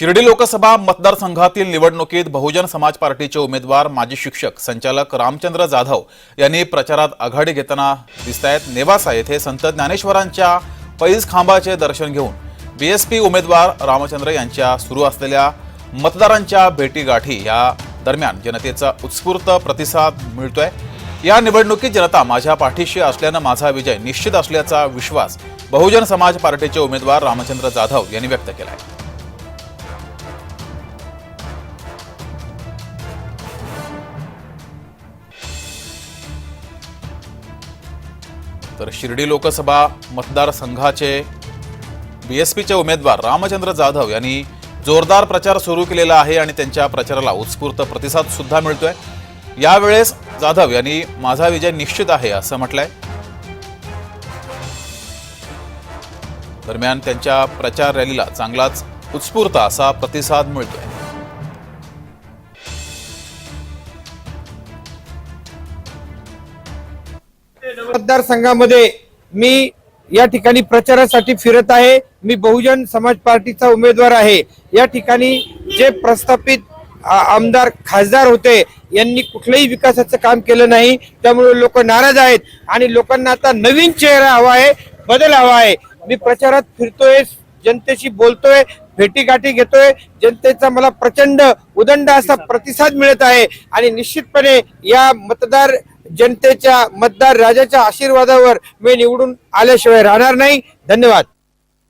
शिर्डी लोकसभा मतदारसंघातील निवडणुकीत बहुजन समाज पार्टीचे उमेदवार माजी शिक्षक संचालक रामचंद्र जाधव यांनी प्रचारात आघाडी घेताना दिसत आहेत नेवासा येथे संत ज्ञानेश्वरांच्या पैज खांबाचे दर्शन घेऊन बीएसपी उमेदवार रामचंद्र यांच्या सुरू असलेल्या मतदारांच्या भेटीगाठी या दरम्यान जनतेचा उत्स्फूर्त प्रतिसाद मिळतोय. या निवडणुकीत जनता माझ्या पाठीशी असल्यानं माझा विजय निश्चित असल्याचा विश्वास बहुजन समाज पार्टीचे उमेदवार रामचंद्र जाधव यांनी व्यक्त केला आहे तर शिर्डी लोकसभा मतदारसंघाचे बी एस पीचे उमेदवार रामचंद्र जाधव यांनी जोरदार प्रचार सुरू केलेला आहे आणि त्यांच्या प्रचाराला उत्स्फूर्त प्रतिसाद सुद्धा मिळतोय. यावेळेस जाधव यांनी माझा विजय निश्चित आहे असं म्हटलंय. दरम्यान त्यांच्या प्रचार रॅलीला चांगलाच उत्स्फूर्त असा प्रतिसाद मिळतोय. मतदारसंघामध्ये मी या ठिकाणी प्रचारासाठी फिरत आहे. मी बहुजन समाज पार्टीचा उमेदवार आहे. या ठिकाणी जे प्रस्थापित आमदार खासदार होते यांनी कुठलंही विकासाचं काम केलं नाही. त्यामुळे लोक नाराज आहेत आणि लोकांना आता नवीन चेहरा हवा आहे बदल हवा आहे. मी प्रचारात फिरतोय जनतेशी बोलतोय भेटीगाठी घेतोय. जनतेचा मला प्रचंड उदंड असा प्रतिसाद मिळत आहे. आणि निश्चितपणे या मतदार जनतेच्या मतदार राजाच्या आशीर्वादावर मी निवडून आल्याशिवाय राहणार नाही. धन्यवाद.